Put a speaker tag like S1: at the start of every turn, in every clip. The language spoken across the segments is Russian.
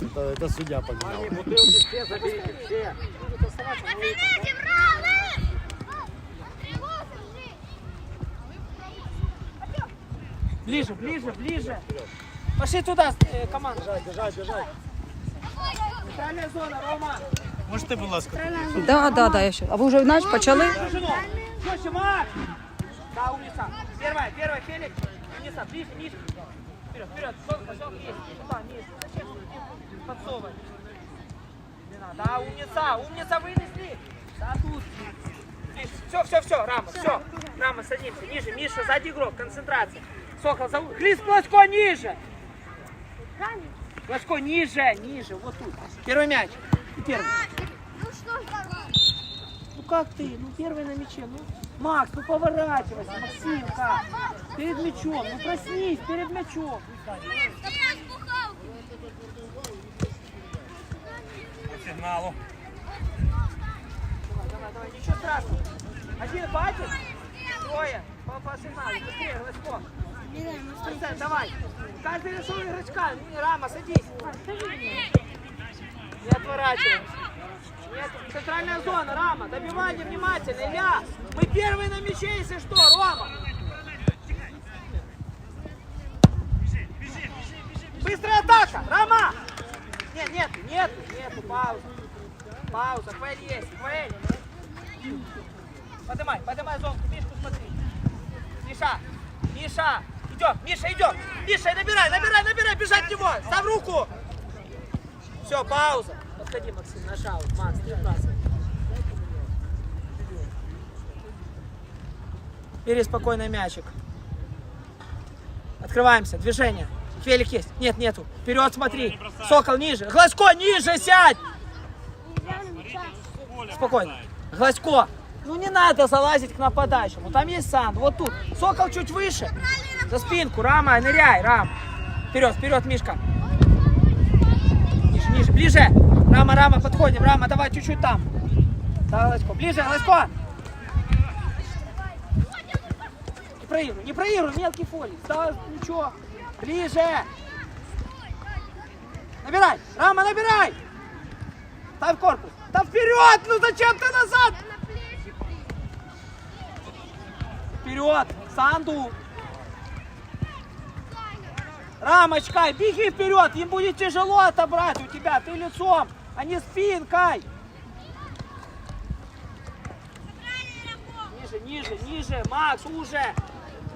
S1: это, это судья поменял.
S2: Бутылки все заберите, все.
S3: Ближе, ближе, ближе. Пошли туда, э, команда.
S1: Бежать, бежать, бежать.
S3: Центральная зона, Рома.
S1: Можете, будь ласка?
S4: Да, да, да, я ще. А ви вже знаєш, почали?
S3: Слушай, Макс. Да, умница. Первая, первая, Феликс. Умница, ближе, ниже. Вперед, вперед. Сок, сок, есть. Туда, ниже. Надо. Да, умница, умница, вынесли. Да, тут. Все, все, все, Рама, все. Рама, садимся. Ниже, Миша, сзади игрок, концентрация. Сокол, зовут. Хлист, Плосько, ниже. Плосько, ниже, ниже, вот тут. Первый мяч. И первый. Ну как ты? Ну первый на мяче. Ну, Макс, ну поворачивайся, Максимка. Перед мячом. Ну проснись перед мячом.
S1: Сигналу.
S3: Давай, давай, давай, ничего страшного. Один батик, трое. По, по сигналу. Быстрее, Лосько. Арсен, давай. Каждый решил игрочка. Рама, садись. Не отворачивайся. Нет, центральная зона, Рама, добивание внимательно. Илья, мы первые на мяче, если что, Рома. Быстрая атака, Рома. Нет, нет, нет, нет, пауза. Пауза, Фэль есть, Фэль. Поднимай, поднимай зонку, Мишку смотри. Миша, Миша, идет, Миша идет. Миша, набирай, набирай, набирай, бежать в него. Ставь руку. Все, пауза. Подходи, Максим, на шаг. Макс, не вбрасывай. Бери спокойно мячик. Открываемся. Движение. Фелик есть. Нет, нету. Вперед смотри. Сокол ниже. Глазко ниже сядь. Спокойно. Глазко. Ну не надо залазить к нападающему. Там есть Санд. Вот тут. Сокол чуть выше. За спинку. Рама, ныряй, Рам. Вперед, вперед, Мишка. Ниже, ниже, ближе. Рама, Рама, подходим. Рама, давай чуть-чуть там. Давай, Глазко. Ближе, Глазко. Не проигрывай, не проигрывай, мелкий фоли. Ставь ничего. Ближе. Набирай. Рама, набирай. Ставь корпус. Да вперед! Ну зачем ты назад? Вперед! Санду! Рамочка, беги вперед! Им будет тяжело отобрать у тебя. Ты лицом, а не спинкой. Ниже, ниже, ниже. Макс, уже.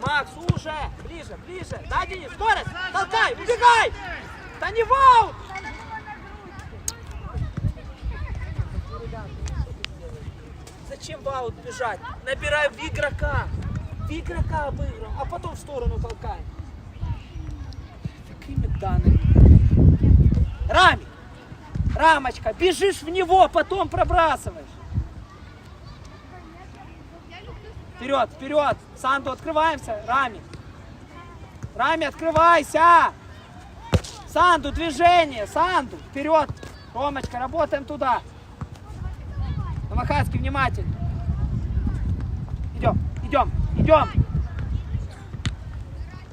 S3: Макс, уже. Ближе, ближе. Да, Денис, скорость. Толкай, убегай. Да не ваут. Зачем в аут бежать? Набирай в игрока. В игрока обыгрываем, а потом в сторону толкаем. Такими данными. Рами! Рамочка, бежишь в него, потом пробрасываешь. Вперед, вперед. Санду, открываемся. Рами. Рами, открывайся. Санду, движение. Санду, вперед. Ромочка, работаем туда. Новохадский, внимательно. Идем, идем, идем.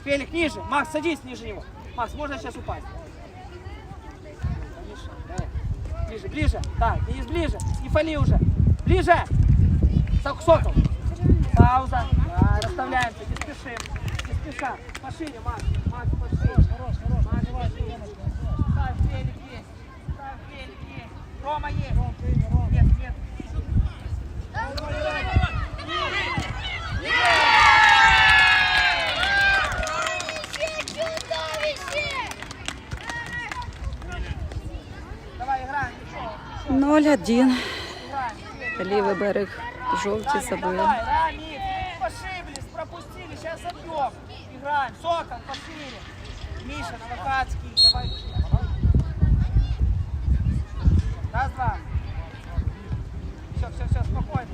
S3: Фелик, ниже. Макс, садись ниже него. Макс, можно сейчас упасть. Ближе, ближе. Да, Денис, ближе. Не фали уже. Ближе. Сок- Сокол. Пауза. Расставляемся, не спешим. Не спеша. Пошире, Макс. Макс, пошире. Хорош, хорош. Макс, пошире. Ставь, Фелик есть. Ставь, Фелик есть. Рома есть. Нет, нет. Давай, играем. Ничего,
S4: 0-1.
S3: играем.
S4: Лівий берег жовті
S3: Рами,
S4: забили.
S3: Ошиблись, пропустили, сейчас забьем. Играем. Сокол, пошире. Миша, Новохадский, давай. Раз, два. Все, все, все, спокойно.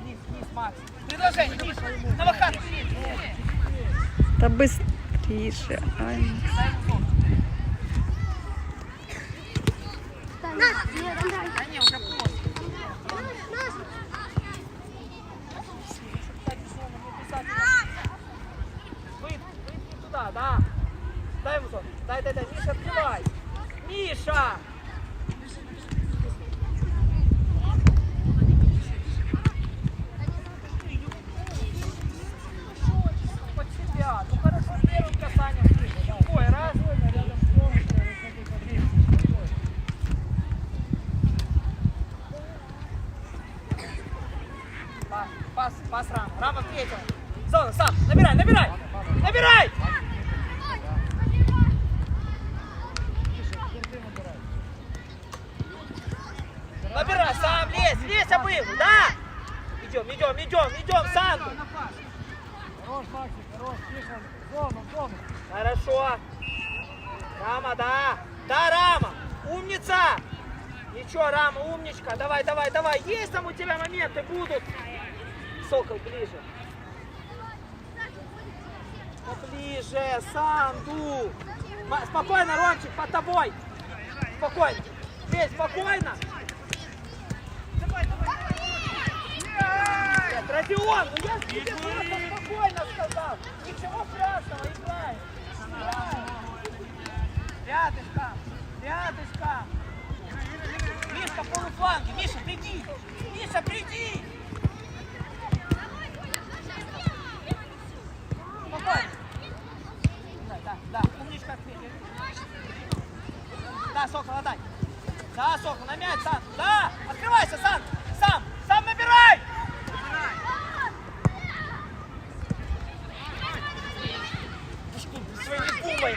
S3: Вниз, вниз, Макс. Предложение, Миша.
S4: Ай.
S3: Дай ему зон. Да не, уже поздно. Кстати, зону не обязательно. Выйди, да. Дай ему зону. Дай, дай, дай. Миша, открывай. Миша! Под себя. Ну хорошо, первым касанием. Ой, раз. Пас, пас, пас, Рам. Рама встретил. Зона, сам. Набирай, набирай. Набирай. Набирай, сам лезь, лезь обыл, да? Идем, идем, идем, идем, сам.
S1: Хорош, Максик, хорош, тихо. В Зону, в зону.
S3: Хорошо. Рама, да. Да, Рама. Умница. Ничего, Рама, умничка. Давай, давай, давай. Есть там у тебя моменты будут. Сокол, ближе. Поближе, Санду. Ма- Спокойно, Ромчик, под тобой. Спокойно. Здесь, спокойно. Нет, Родион, ну я тебе просто спокойно сказал. Ничего страшного, играй. Рядышком, рядышком. Мишка, полуфланги. Миша, приди. Миша, приди. Спокойно. Да, да, да. Умничка, ответил. Да, Сокол, отдай. Да, Сокол, на мяч, Сан. Да, открывайся, Сан. Сам, сам набирай. Ты своими пумой.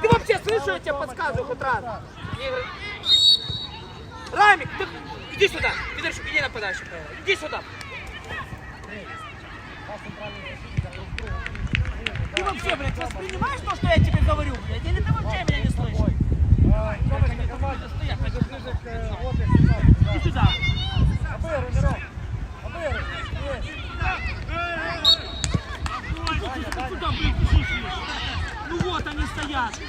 S3: Ты вообще слышишь, я тебе подсказываю хоть раз? Не. Рамик, ты иди сюда. Федорчик, иди нападающий. Иди сюда. Ты вообще, блядь, воспринимаешь то, что я тебе говорю, блядь? Или ты вообще меня не слышишь? Ну вот они стоят.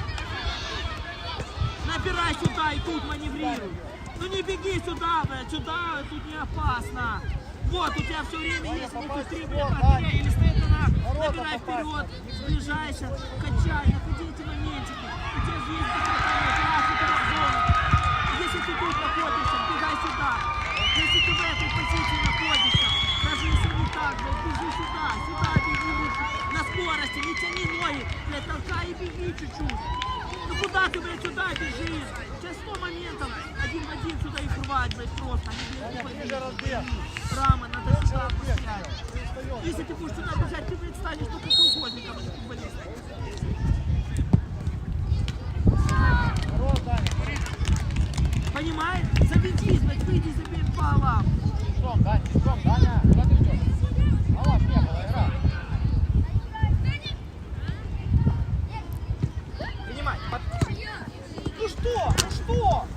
S3: Набирай сюда и тут маневрируй. Ну не беги сюда, блядь, сюда, тут не опасно. Вот, у тебя все время есть, тут три, блядь, от или стоит на Набирай вперед, сближайся, качай, находи эти моментики. У тебя же есть департамент, раз у тебя зона. Если ты тут находишься, бегай сюда. Если ты в этой позиции находишься, даже если не так, блядь, бежи сюда, сюда беги. На скорости, не тяни ноги, блядь, толкай и беги чуть-чуть. Ну куда ты, блядь, сюда бежишь? Сейчас 100 моментов, один в один сюда их рвать, блядь, просто. Они, блядь, не
S1: разбег.
S3: Рама, надо сюда.
S1: Перестаем.
S3: Если ты будешь сюда бежать, ты, блядь, станешь только колхозником, а не футболистом.
S1: Хорош, Даня.
S3: Понимаешь? Заведись, блядь, выйди забей по алам.
S1: Бегом, Даня, бегом, Даня. Куда ты идешь? Не было, игра.
S3: Принимай. Ну что? Ну что?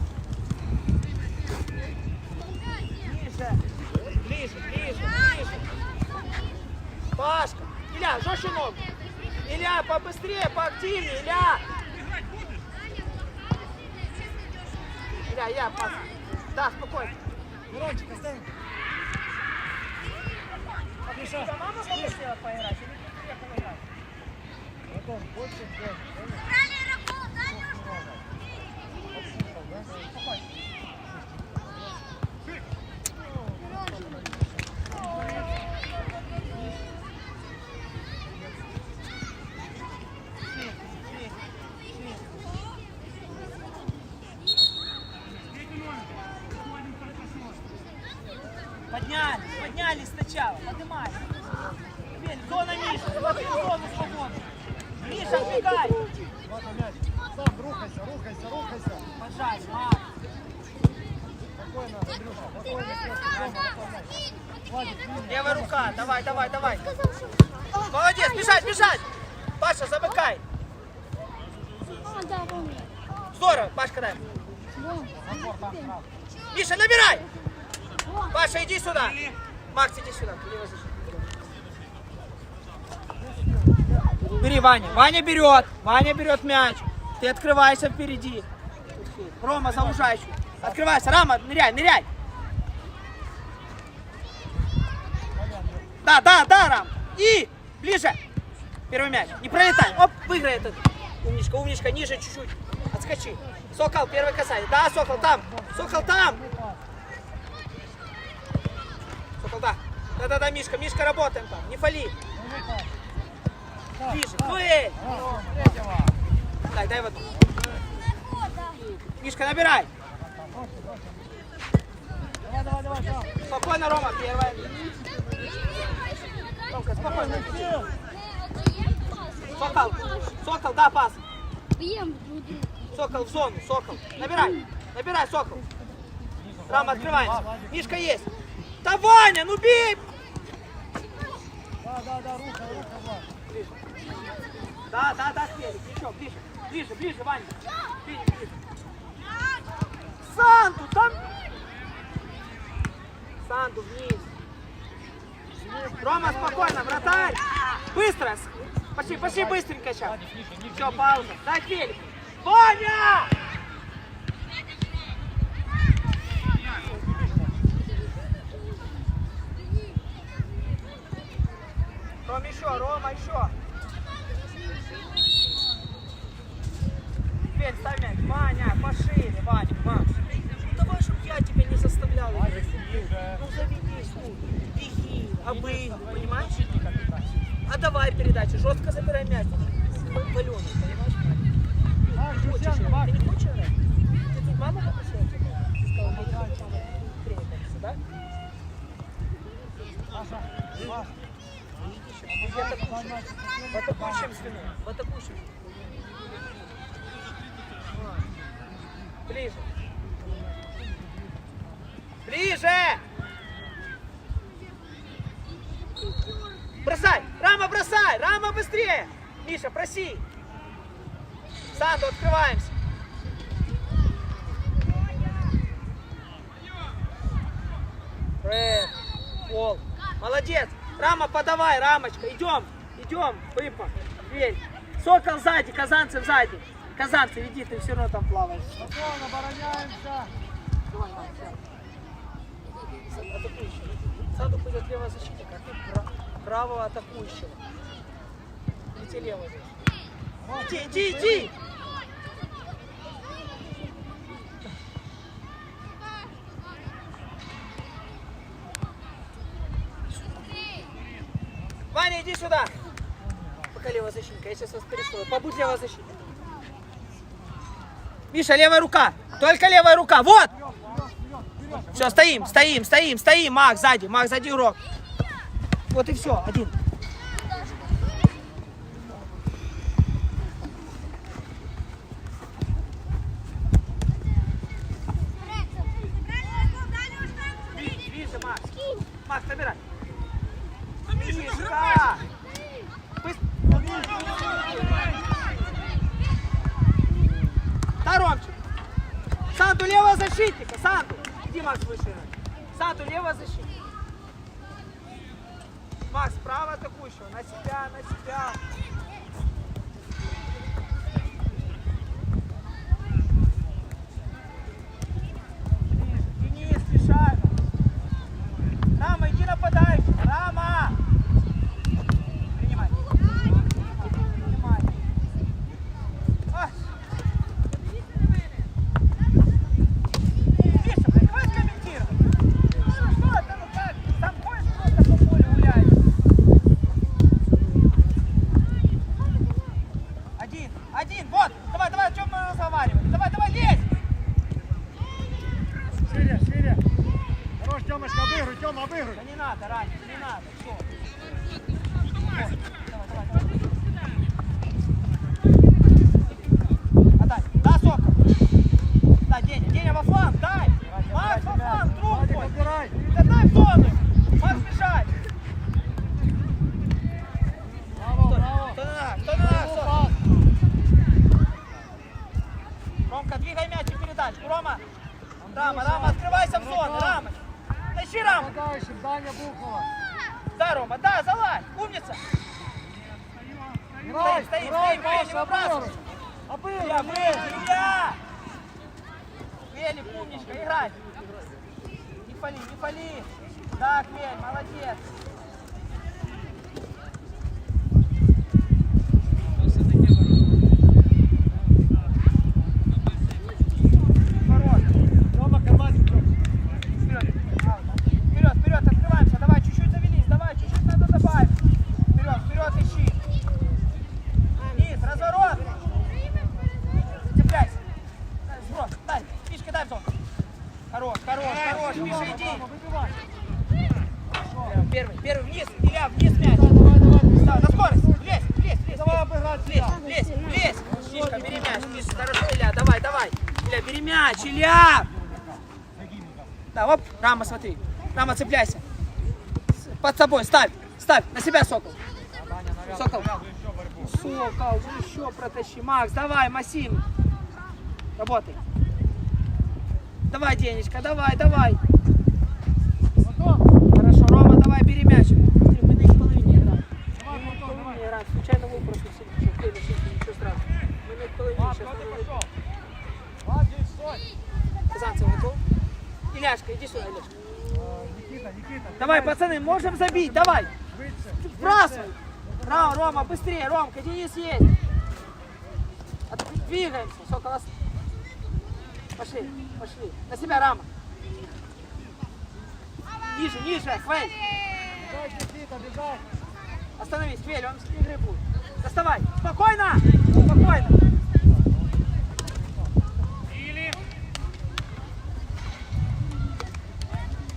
S3: Ближе. Ближе, ближе. Пашка. Илья, жестче ногу. Илья, побыстрее, поактивнее, Илья. Илья, Илья, пас. Да, спокойно.
S1: Мирончик, оставим. Миша,
S3: Сама могла бы себе поиграть? Или ты приехал играть?
S1: Антон, больше бег.
S3: Поднялись, Здорово, Пашка, дай. Миша, набирай. Паша, иди сюда. Макс, иди сюда. Бери, Ваня. Ваня берет. Ваня берет мяч. Ты открывайся впереди. Рома, заужай чуть. Открывайся. Рама, ныряй, ныряй. Да, да, да, Рам. И ближе. Первый мяч. Не пролетай. Оп, выиграй этот. Умничка, умничка. Ниже чуть-чуть. Отскочи. Сокол, первый касание. Да, Сокол, там. Сокол, там. Сокол, да. Да-да-да, Мишка, Мишка, работаем там. Не фали. Ближе.
S1: Третьего.
S3: Дай, дай воду. Мишка, набирай.
S1: Давай, давай, давай.
S3: Спокойно, Рома, первая. Ромка, спокойно. Сокол, Сокол, да, пас.
S5: Бьем.
S3: Сокол в зону, Сокол. Набирай, набирай, Сокол. Рама, открываемся. Мишка есть. Да, Ваня, ну бей!
S1: Да, да, да, рука, рука, Влад.
S3: Да, да, да, Фелик, еще, ближе, ближе, ближе, Ваня. Ближе, ближе. Санду, там... Санду вниз. Рома, спокойно, вратарь. Быстро. Пошли, пошли быстренько сейчас. Все, пауза. Дай Фелик. Ваня! Ром, еще, Рома, еще. Теперь ставь мяч. Ваня, пошире, Ваня, Макс. Ну давай, чтобы я тебя не заставлял. Ну заведись, ну, беги, обыгрывай, понимаешь? А давай передачу, жестко забирай мяч. Валеный, понимаешь? В атакующем звено. В атакующем. Ближе. Ближе! Бросай! Рама, бросай! Рама, быстрее! Миша, проси! Санду, открываемся! Фред, Пол. Молодец! Рама, подавай, Рамочка. Идем, идем, Пымпа. Верь. Сокол сзади, Казанцев сзади. Казанцев, иди, ты все равно там плаваешь.
S1: Спокойно, обороняемся.
S3: Давай. Атакующий. Санду пойдет левая защита, и пра- правого атакующего. Лево здесь. Иди, иди, иди! Ваня, иди сюда! Пока левая защитника, я сейчас вас перестрою. Побудь левая защитника. Миша, левая рука! Только левая рука! Вот! Все, стоим, стоим, стоим, стоим, Макс сзади, Макс сзади урок. Вот и все, один. Ближе, ближе, Макс. Макс, набирай. Мишка! Быстро. Да, Ромчик. Санду, левого защитника, Санду. Иди, Макс, выше. Санду, левого защитника. Макс, право атакующего. На себя, на себя. Денис, спешай. Рама, иди нападающий. Рама! Принимай. Принимай. Ай. Миша, приходи комментировать. Ну что ты, ну как? Там ходишь просто по полю гуляешь. Один, один, вот. Давай, давай, о чем мы разговаривали? Давай, давай, лезь.
S1: Шире, шире. Хорош, Тёмочка, обыгрывай, Тёма, обыгрывай.
S3: Да не надо, Раня, не надо. Все. Отдай. Да, Сокол. Да, Деня, Деня во фланг, дай. Макс во фланг, друг
S1: Владик,
S3: мой.
S1: отбирай.
S3: Да дай в зону. Макс бежать.
S1: Браво, браво.
S3: Кто на нас? Кто на нас? Сокол?
S1: Пас.
S3: Ромка, двигай мяч и передачу. Рома. Рама, Рама, открывайся в зону. Рама. Ищи Раму.
S1: Нападающий, Даня Бухова.
S3: Да, Рома, да, залазь. Умница. Стоим,
S1: играй,
S3: стоим,
S1: Паша,
S3: Федя, выбрасывай.
S1: обыгрывай.
S3: Я,
S1: Обыгрывай,
S3: Вели, я! Вели, умничка, играй. Не фали, не фали. Так, Вель, молодец. Мяч, Илья! Да, оп, Рама, смотри. Рама, цепляйся. Под собой, ставь, ставь, на себя, Сокол. Сокол. Сокол, ну еще протащи. Макс, давай, Масим. Работай. Давай, Денечка, давай, давай. Хорошо, Рома, давай, бери мяч. Смотри, мы на их половине играем. Мы на их. Случайно Федя, сидит, ничего страшного. Мы на их половине сейчас.
S1: кто ты
S3: надо
S1: пошел? Влад, здесь стой.
S3: Казанцев готов? Иляшка, иди сюда, Иляшка.
S1: Никита, Никита.
S3: Давай, пацаны, можем забить, давай.
S1: Швидше.
S3: Вбрасывай. Ром, Рома, быстрее, Ромка, Денис есть. От- Двигаемся, Сокол. ос- Пошли, пошли. На себя, Рама. Ниже, ниже,
S1: бежать.
S3: Остановись, Хвель, он с игры будет. Доставай. Спокойно, спокойно.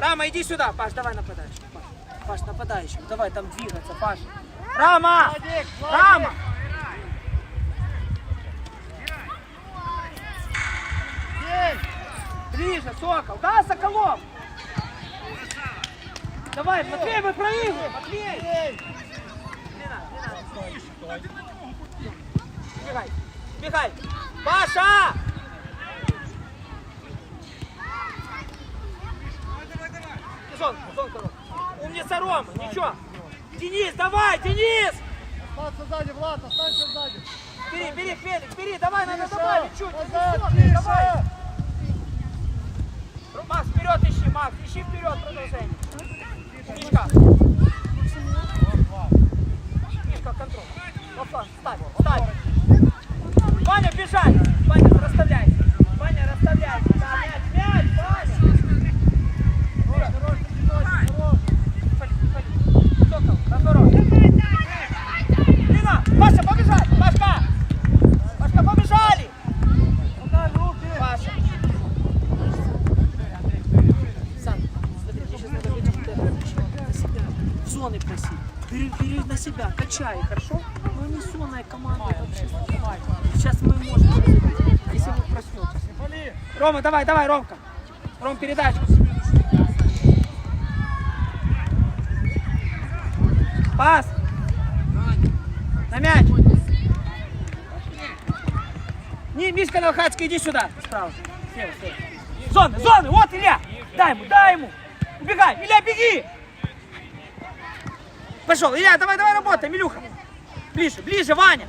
S3: Рама, иди сюда. Паш, давай нападающим. Паш, Паш нападающим. Давай там двигаться, Паш. Рама!
S1: Владик, Владик.
S3: Рама! Ближе, Сокол. Да, Соколов? Давай, Матвей, мы проигрываем. Матвей!
S1: ей.
S3: Не надо, не надо. Бегай, бегай. Паша! Зон, зон, коров. Умница, Рома, ничего. Денис, давай, Денис!
S1: Остаться сзади, Влад, останься сзади.
S3: Бери, бери, Феликс, бери, давай, надо добавить чуть.
S1: назад,
S3: Высокий, давай. Макс, вперед ищи, Макс, ищи вперед продолжение. Мишка, Мишка, контроль. Во фланг, ставь, ставь. Ваня, бежать. Ваня, расставляйся. Ваня, расставляйся. Да, мяч, мяч, Ваня.
S1: Хорош, хорош,
S3: Качай, хорошо? Мы не команда. Сейчас мы можем если вы проснетесь. Рома, давай, давай, Ромка. Ром, передачу. Пас. На мяч. Не, Мишка Новохадский, иди сюда. Справа. Слева, слева. Зоны, зоны, вот Илья. Дай ему, дай ему. Убегай, Илья, беги. Пошел, Илья, давай, давай, работай, Милюха. Ближе, ближе, Ваня.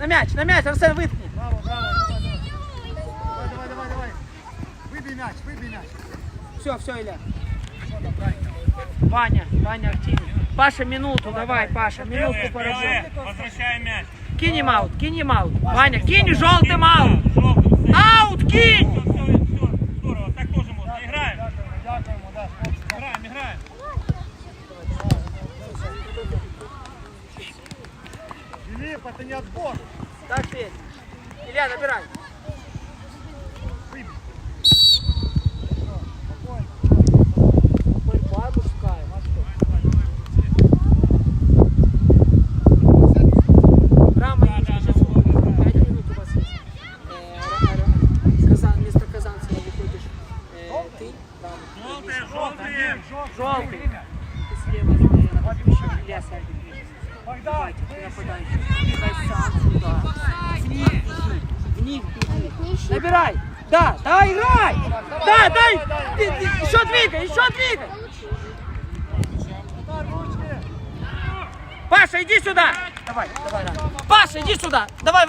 S3: На мяч, на мяч, Арсен, выткни.
S1: Браво, браво, давай, давай. Давай, давай. Выбей мяч, выбей мяч.
S3: Все, все, Илья. Ваня, Ваня активнее. Паша, минуту, давай, Паша, минутку поработай.
S6: Возвращаем мяч.
S3: Кинь им аут, кинь им аут. Ваня, кинь желтым аут.
S6: Желтым.
S3: Аут, кинь!
S6: Все, все, все. Здорово. Так тоже можно. Играем.
S1: Дякуємо, дякуємо, да, хлопці.
S6: Играем, играем.
S1: Филипп, это не отбор.
S3: Так, Федь. Илья, набирай.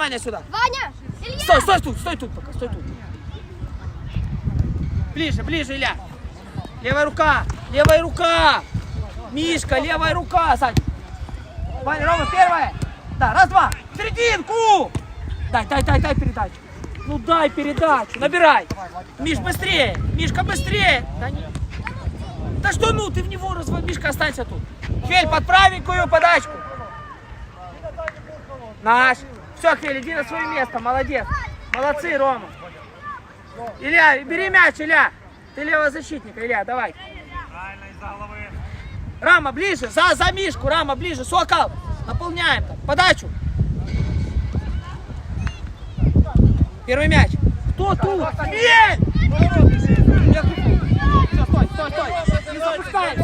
S3: Ваня, сюда.
S5: Ваня! Илья!
S3: Стой, стой тут, стой тут пока, стой тут. Ближе, ближе, Илья. Левая рука, левая рука. Мишка, левая рука, сзади. Ваня, Рома, первая. Да, раз, два. В серединку. Дай, дай, дай, дай передачу. Ну дай передачу, набирай. Миш, быстрее. Мишка, быстрее. Да, не... да что ну, ты в него развод. Мишка, останься тут. Хель, под правенькую подачку. Наш. Все, Хель, иди на свое место, молодец. Молодцы, Рома. Илья, бери мяч, Илья. Ты левозащитник, Илья, давай.
S6: Правильно, из головы.
S3: Рама, ближе, за, за Мишку, Рама, ближе, Сокол. Наполняем. Подачу. Первый мяч. Кто тут? Все, стой, стой, стой. Не запускай.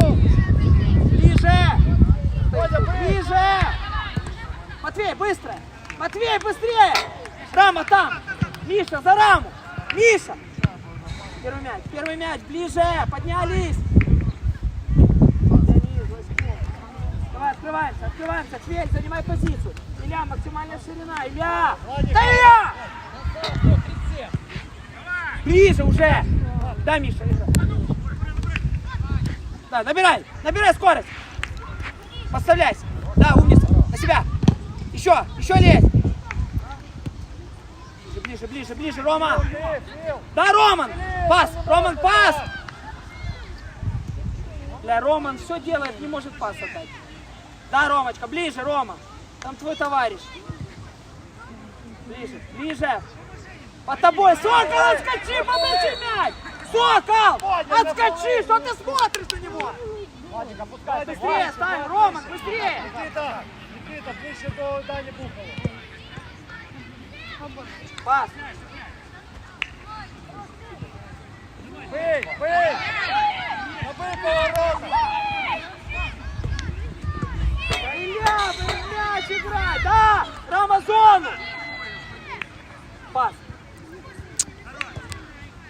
S3: Ближе. Ближе. Матвей, быстро. Матвей, быстрее. Рама там. Миша, за раму. Миша. Первый мяч, первый мяч. Ближе. Поднялись. Давай, открываемся, открываемся. Хвель, занимай позицию. Илья, максимальная ширина. Илья! Да Илья! Ближе уже! Да, Миша, играй. Да, набирай, набирай скорость. Подставляйся. Да, умница. На себя. Еще, еще лезь. Ближе, ближе, ближе, ближе, Рома. Да, Роман. Пас, Роман, пас. Бля, Роман все делает, не может пас отдать. Да, Ромочка, ближе, Рома. Там твой товарищ. Ближе, ближе. Под тобой, Сокол, отскочи, получи мяч! Сокол, отскочи, что ты смотришь на него? Быстрее, ставь, Роман, быстрее!
S1: Никита, ближче до Дані Бухова.
S3: Пас.
S1: Бий, бий! Набий поворота!
S3: Блин, мяч играй, да! Рама зону! Пас.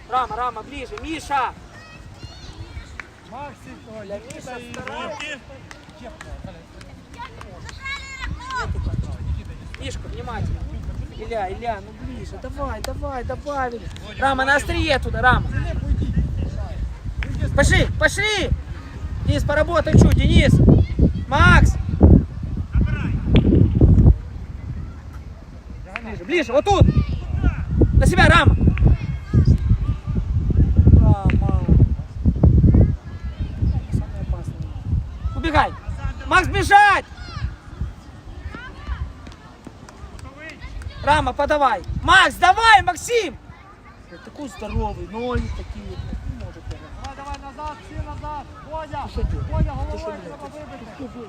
S3: Рама, Рама, ближе, Миша!
S1: Максим, Никита
S3: Миша
S1: і...
S3: старается.
S6: Руки.
S3: Мишка, внимательно. Илья, Илья, ну ближе, давай, давай, добавили. Рама, на острие туда, Рама. Пошли, пошли! Денис, поработай чуть, Денис! Макс! Ближе, ближе, вот тут! На себя, Рама! Рама. Убегай! Макс, бежать! Рама, подавай! Макс, давай, Максим! Блядь, Такой здоровый, ноги такие. Не может прямо.
S1: Давай, давай, назад, всі назад! Водя!
S3: що делаєш?
S1: Водя,
S3: Ти що
S1: головою
S3: делаєш?
S1: треба вибити!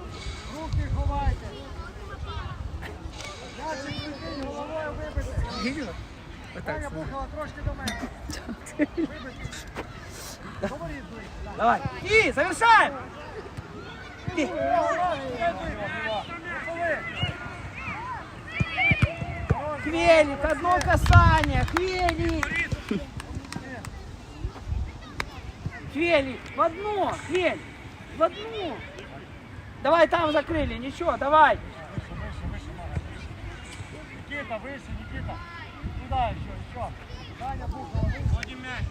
S1: Руки ховайте! Ячик викинь, головою вибити! Даня Бухова, трошки до мене! Вибити! Говоріть, ближче,
S3: Давай. И, завершаем! И. Хвелик, одно касание, Хвелик! Хвелик, в одно, Хвель, в одно! Давай там закрыли, ничего, давай!
S1: Никита, выше, Никита. Туда еще, еще. Даня Бухова, выше.
S6: Вводим мяч.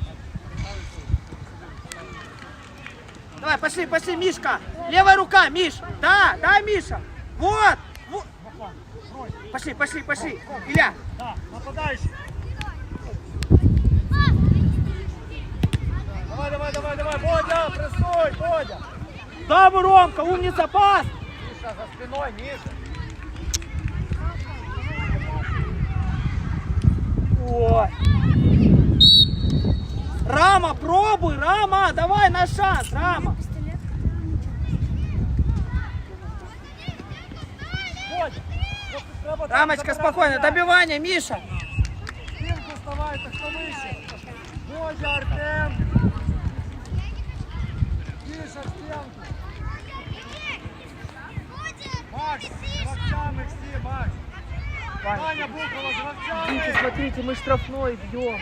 S3: Давай, пошли, пошли, Мишка! Левая рука, Миш! Да, да, Миша! Вот! Пошли, пошли, пошли! Илья!
S1: Да, нападающий. Давай, давай, давай, давай, Бодя, прессуй, Бодя.
S3: Да, Ромка, умница, пас!
S1: Миша, за спиной, Миша.
S3: Ой. Рама, пробуй, Рама, давай на шанс, Рама.
S1: Бодя. вот треба
S3: Рамочка,
S1: забирати
S3: спокойно,
S1: м'яч.
S3: добивание, Миша.
S1: Стінку вставайте, хто вище. Бодя, Артем. Миша, в стінку. Макс, з гравцями всі, Макс. Ваня Бухова з гравцями.
S3: смотрите, мы штрафной бьем.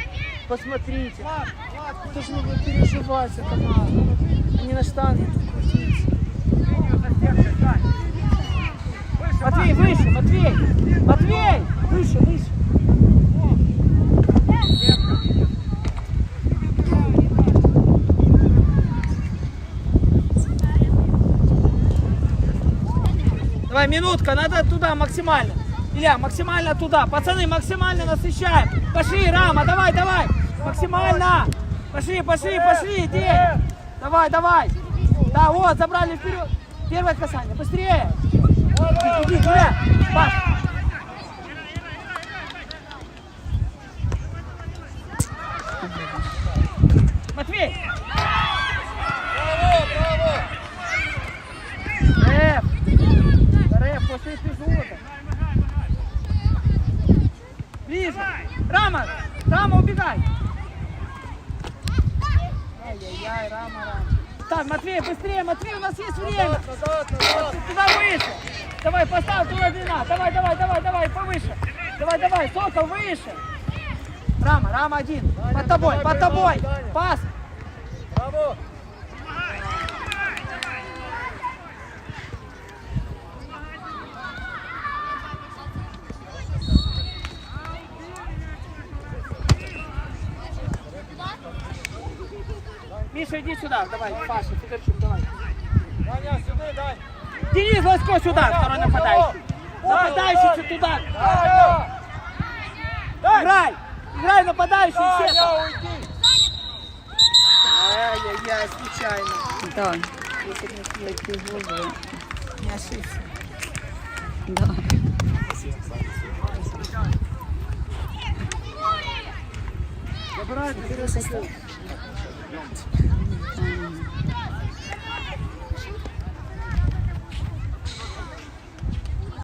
S3: Посмотрите.
S1: Влад, Влад,
S3: Кто же не переживать, это надо. Они на штанге Матвей, выше, Матвей! Матвей! Выше, выше. Давай, минутка, надо туда максимально. Илья, максимально туда. Пацаны, максимально насыщаем. Пошли, Рама, давай, давай. Максимально. Пошли, пошли, пошли, иди. Давай, давай. Да, вот, забрали вперед. Первое касание, быстрее. Иди, иди, Илья. Пас. Матвей.
S1: Браво, браво.
S3: Рэп. Рэп после эпизода. Ближе. Рама. Рама, убегай. играй. Ай-яй-яй, рама, рама. Так, Матвей, быстрее, Матвей, у нас есть время.
S1: Назад, назад.
S3: Туда выше. Давай, поставь туда длина. Давай, давай, давай, давай, повыше. Давай, давай, Сокол, выше. Рама, Рама один. Под тобой, под тобой. Пас.
S1: Браво.
S3: Миша, иди сюда. Давай, Паша, Федорчук, давай.
S1: Даня, сюда дай.
S3: Денис Лосько сюда, второй нападающий. Нападающий туда.
S1: Даня.
S3: Играй. Играй, нападающий,
S1: уйди.
S3: Ай-яй-яй, случайно.
S4: Да,
S3: Если не
S4: такі голи.
S3: не ошибся.
S4: Да.
S1: Кирилл,